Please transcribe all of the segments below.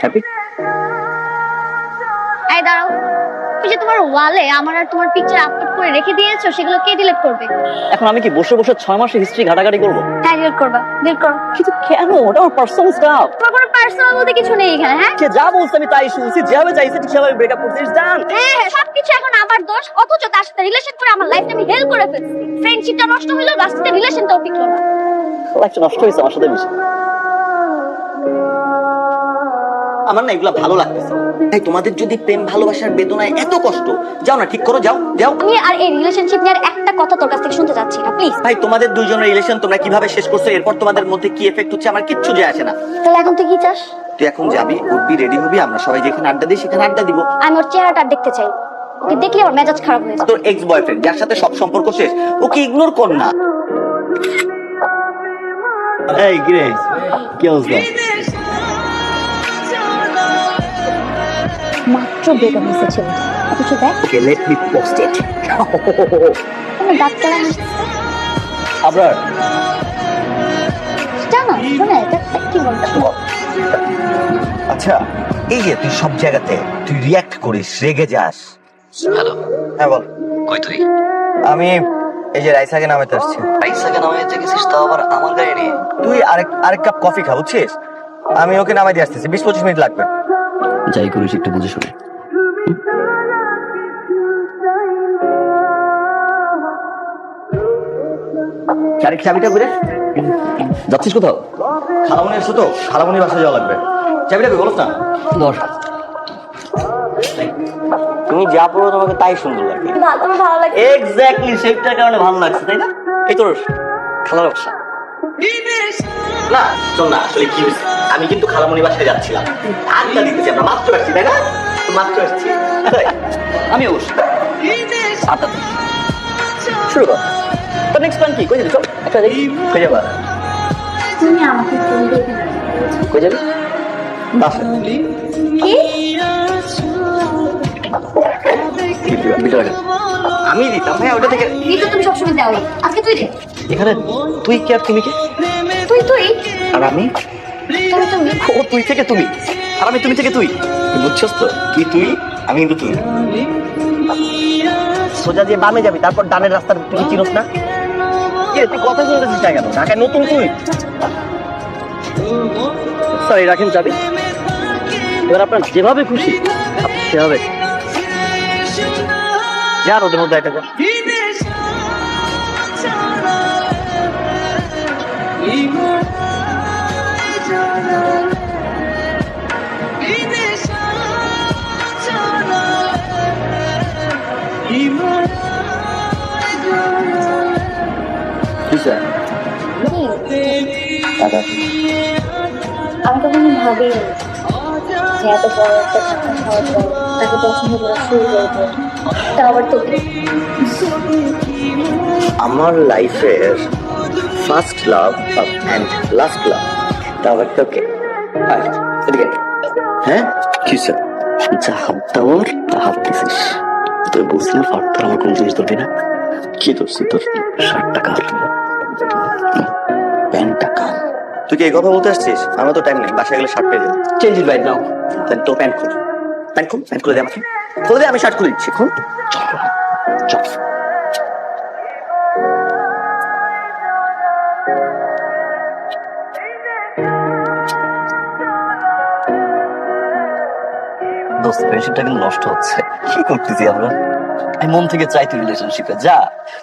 Happy এই দাঁড়াও। ওই যে তোমার ওয়ালে আমার আর তোমার পিকচার আপলোড করে রেখে দিয়েছ সেগুলো কে ডিলিট করবে? এখন আমি কি বসে বসে ছয় মাসের হিস্ট্রি ঘাটাঘাটি করব? হ্যাঁ ডিলিট করবা ডিলিট করো। কিন্তু কেন? ওটা আমার পার্সোনাল স্টাফ তোমার কোনো পার্সোনাল বলতে কিছু নেই এখানে হ্যাঁ? সে যা বলছে আমি তাই শুনছি যেভাবে চাইছে ঠিক সেভাবে ব্রেকআপ করছিস জান হ্যাঁ হ্যাঁ, সবকিছু এখন আমার দোষ অথচ তার সাথে রিলেশন করে আমার লাইফটা আমি হেল করে ফেলছি। ফ্রেন্ডশিপটা নষ্ট হইল লাস্টে রিলেশনটাও টিকলো না। একটা নষ্ট হয়েছে আমার সাথে মিশে। আমার না এগুলা ভালো লাগতেছে। তাই তোমাদের যদি প্রেম ভালোবাসার বেদনায় এত কষ্ট যাও না ঠিক করো যাও যাও। আমি আর এই রিলেশনশিপ নিয়ে আর একটা কথা তোর কাছ থেকে শুনতে চাচ্ছি না প্লিজ ভাই তোমাদের দুইজনের রিলেশন তোমরা কীভাবে শেষ করছ? এরপর তোমাদের মধ্যে কি এফেক্ট হচ্ছে? আমার কিচ্ছু যায় আসে না। তাহলে এখন তুই কি চাস? তুই এখন যাবি উঠবি রেডি হবি আমরা সবাই যেখানে আড্ডা দিই সেখানে আড্ডা দিব। আমি ওর চেহারাটা আর দেখতে চাই। ওকে দেখলে আমার মেজাজ খারাপ হয়ে যায় তোর এক্স বয়ফ্রেন্ড যার সাথে সব সম্পর্ক শেষ ওকে ইগনোর কর না। এই কিরে কি অবস্থা? মাত্র ব্রেকআপ হয়েছে ছেলেটা অথচ দেখ। লেট মি পোস্ট ইট কোনো ডাক্তার আবরার। জানো শোনে এটা কি বলছো আচ্ছা এই যে তুই সব জায়গাতে তুই রিয়াক্ট করিস রেগে যাস। হ্যালো হ্যাঁ বল। কই তুই? আমি এই যে রাইসাকে নামাতে আসছি। রাইসাকে নামিয়ে গেছিস তাও আবার আমার গাড়ি নিয়ে? তুই আরেক আরেক কাপ কফি খা বুঝছিস? আমি ওকে নামাই দিয়ে আসতেছি বিশ পঁচিশ মিনিট লাগবে। যাই করিস একটু বুঝে শুনে। চারিক চাবিটা ঘুরে? যাচ্ছিস কোথাও? খালামনি এসছো তো খালামনির বাসায় যাওয়া লাগবে। চাবিটা কই বলো না? ধর তুমি যা পড়ো তোমাকে তাই সুন্দর লাগবে তোমার ভালো লাগে এক্স্যাক্টলি শেপটার কারণে ভালো লাগছে তাই না? এই তোর খালার বাসা। না শোন না আসলে কি হয়েছে? আমি কিন্তু খালামনি বাসায় যাচ্ছিলাম। আড্ডা দিতেছি আমরা মাত্র আসছি তাই না? মাত্র আসছি। আমি অবশ্য আচ্ছা শুরু কর। নেক্সট প্ল্যান কি? কই যাবি চল একটা দেখি কই যাবা? তুমি আমাকে ফোন কই যাবি? বাসা। কি? আমি দিতাম ভাই ওটা থেকে তুমি সবসময় দাও আজকে তুই এখানে তুই কে আর তুমি কে? তুই তুই। আর আমি? তুমি তুমি। ও তুই থেকে তুমি। আর আমি তুমি থেকে তুই। বুঝছস তো? কি তুই? আমি কিন্তু তুই। সোজা দিয়ে বামে যাবি তারপর ডানের রাস্তার তুই চিনোস না? কে তুই কথা শুনতেছিস না কেন? ঢাকায় নতুন তুই। এই রাখেন চাবি। এবার আপনার যেভাবে খুশি সেভাবে। যার ওদের মধ্যে একটা আমি কখনো ভাবি যে তা আবার আমার লাইফের first love and last love তাও একটা ওকে এদিকে হ্যাঁ? কি স্যার? যা হাত দেওয়ার তা হাত দিছিস। তুই বুঝলে পারতো আমার কোন জিনিস ধরবি না। কি ধরছি তোর? ষাট টাকা প্যান্ট টাকা তুই কি এই কথা বলতে আসছিস? আমার তো টাইম নেই বাসায় গেলে শার্ট পেয়ে যাব। চেঞ্জ ইট রাইট নাও তাহলে তোর প্যান্ট খুল। প্যান্ট খুল প্যান্ট খুলে দে আমাকে। খুলে দে আমি শার্ট খুলে দিচ্ছি খুল। চল চল। দোস্ত কিন্তু নষ্ট হচ্ছে। কি করতেছি আমরা? আমি মন থেকে চাই তুই রিলেশনশিপে যা,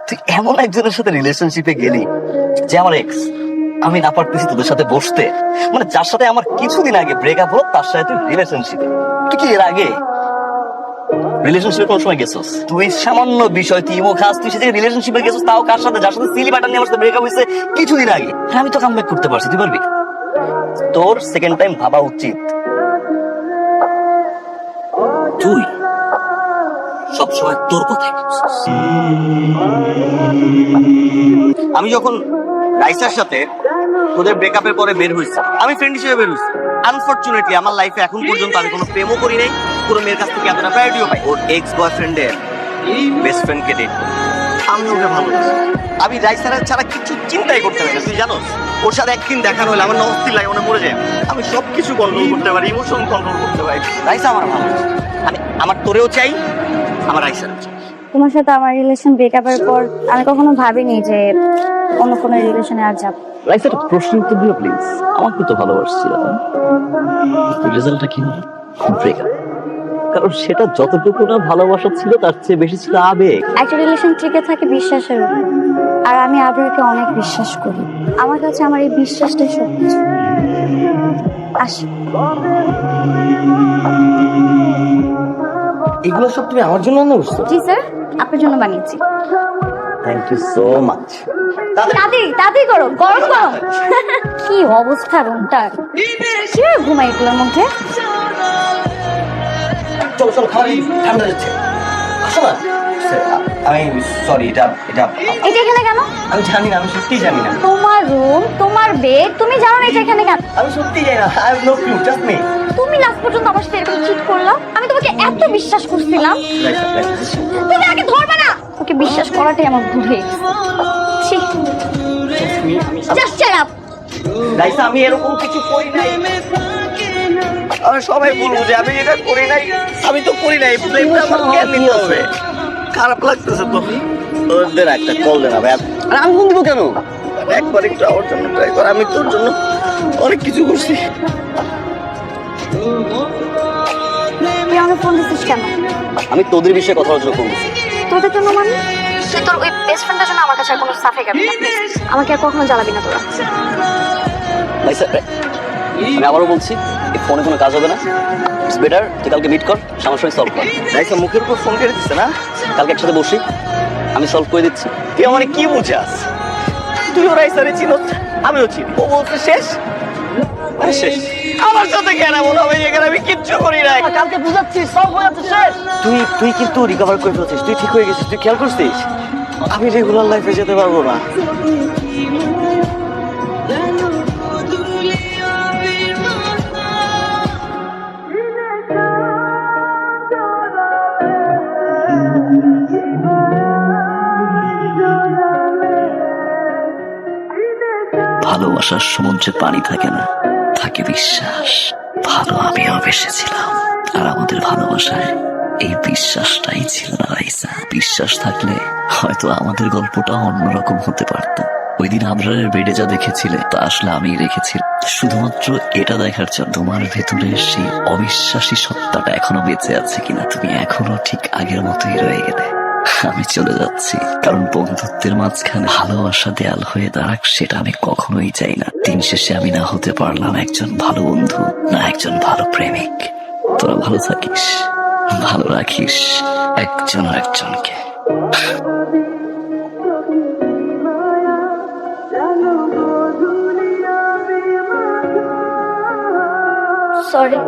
তুই এমন একজনের সাথে রিলেশনশিপে গেলি যে আমার এক্স আমি না পারতেছি তোদের সাথে বসতে। মানে যার সাথে আমার কিছুদিন আগে ব্রেকআপ হলো, তার সাথে তুই রিলেশনশিপে তুই কি এর আগে রিলেশনশিপে কোন সময় গেছিস? তুই সামান্য বিষয়, তুই ইমো খাস, তুই সেদিকে রিলেশনশিপে গেছিস, তাও কার সাথে? যার সাথে সিলি বাটন নিয়ে আমার সাথে ব্রেকআপ হয়েছে কিছুদিন আগে। আর আমি তো কামব্যাক করতে পারছি, তুই পারবি? তোর সেকেন্ড টাইম ভাবা উচিত। তুই সবসময় তোর কথাই আমি যখন রাইসার সাথে তোদের ব্রেকআপের পরে বের হয়েছি, আমি ফ্রেন্ড হিসেবে বের হয়েছি। আনফরচুনেটলি আমার লাইফে এখন পর্যন্ত আমি কোনো প্রেমও করি নাই পুরো মেয়ের কাছ থেকে এতটা প্রায়োরিটিও পাই। ওর এক্স বয়ফ্রেন্ডের বেস্ট ফ্রেন্ডকে ডেট আমি ওকে ভালোবাসি। আমি রাইসার ছাড়া কিছু চিন্তাই করতে পারি না। তুই জানোস ওর সাথে একদিন দেখানো হলে আমার অস্থির লাগে মনে পড়ে যায়। আমি সব কিছু কন্ট্রোল করতে পারি ইমোশন কন্ট্রোল করতে পারি। রাইসা আমার ভালো আমি আমার তোরেও চাই আমার রাইসা তোমার সাথে আমার রিলেশন ব্রেকআপের পর আমি কখনো ভাবিনি যে অন্য কোনো রিলেশনে আর যাব। লাইফ একটা প্রশ্ন উত্তর দিও প্লিজ আমাকে তো ভালোবাসছিল রেজাল্টটা কি? হলো ব্রেকআপ কারণ সেটা যতটুকু না ভালোবাসা ছিল তার চেয়ে বেশি ছিল আবেগ। একটা রিলেশন টিকে থাকে বিশ্বাসের উপর। আর আমি আবরারকে অনেক বিশ্বাস করি। আমার কাছে আমার এই বিশ্বাসটাই সব কিছু আসি। এগুলো সব তুমি আমার জন্য রান্না করছ জি স্যার। আপনার জন্য বানিয়েছি। থ্যাংক ইউ সো মাচ তাড়াতাড়ি তাড়াতাড়ি করো গরম গরম কি অবস্থা রুমটার? কি ঘুমাই এগুলোর মধ্যে? চলো চলো খাবার ঠান্ডা যাচ্ছে আসো না। আমি সরি এটা এটা এটা এখানে কেন? আমি জানি না আমি সত্যিই জানি না। তোমার রুম তোমার বেড তুমি জানো না এটা এখানে কেন? আমি সত্যিই জানি না। I have no clue just me তুমি লাস্ট পর্যন্ত আমার সাথে এরকম চিট করলা? আমি তোমাকে এত বিশ্বাস করছিলাম। তুমি আগে ধরবে না! ওকে বিশ্বাস করাটাই আমার ভুল হয়ে জাস্ট শাট আপ রাইসা আমি এরকম কিছু করি নাই। আমি সবাই বলব যে আমি এটা করি নাই আমি তো করি নাই ব্লেমটা আমার কেন নিতে হবে। খারাপ লাগতেছে তো। ওদের একটা কল দে না ভাই। আর আমি ফোন দিব কেন? একবার একটু আমার জন্য ট্রাই কর আমি তোর জন্য অনেক কিছু করছি। তুই আমাকে ফোন দিছিস কেন? আমি তোদের বিষয়ে কথা আলোচনা করতেছি তোদের জন্য মানে? তুই তোর ওই বেস্ট ফ্রেন্ডের জন্য আমার কাছে আর কোনো সাফে যাবি না। আমাকে আর কখনো জ্বালাবি না তোরা। আমি আবারও বলছি ফোনে কোনো কাজ হবে না। ইটস বেটার তুই কালকে মিট কর আমার সঙ্গে সলভ কর। রাইসা মুখের উপর ফোন করে দিচ্ছে না? কালকে একসাথে বসি আমি সলভ করে দিচ্ছি। তুই আমার কি বুঝাস? তুই ওর রাইসারে চিনস আমিও চিনি। ও বলছে শেষ? আরে শেষ। আমার সাথে কেন এমন হবে? যেখানে আমি কিচ্ছু করি নাই। কালকে বুঝাচ্ছি সব হয়ে যাচ্ছে শেষ। তুই তুই কিন্তু রিকভার করে ফেলছিস তুই ঠিক হয়ে গেছিস তুই খেয়াল করছিস? আমি রেগুলার লাইফে যেতে পারব না। ভালোবাসার সমুদ্রে পানি থাকে না। থাকে বিশ্বাস। ভালো আমিও বেসেছিলাম আর আমাদের ভালোবাসায় এই বিশ্বাসটাই ছিল না রাইসা। বিশ্বাস থাকলে হয়তো আমাদের গল্পটা অন্যরকম হতে পারত। ওই দিন আবরারের বেডে যা দেখেছিলে, তা আসলে আমি রেখেছি শুধুমাত্র এটা দেখার জন্য তোমার ভেতরে সেই অবিশ্বাসী সত্তাটা এখনও বেঁচে আছে কিনা তুমি এখনও ঠিক আগের মতোই রয়ে গেলে। আমি চলে যাচ্ছি, কারণ বন্ধুত্বের মাঝখানে ভালোবাসা দেয়াল হয়ে দাঁড়াক সেটা আমি কখনোই চাই না। দিন শেষে আমি না হতে পারলাম একজন ভালো বন্ধু, না একজন ভালো প্রেমিক। তোরা ভালো থাকিস, ভালো রাখিস, একজন একজনকে। সরি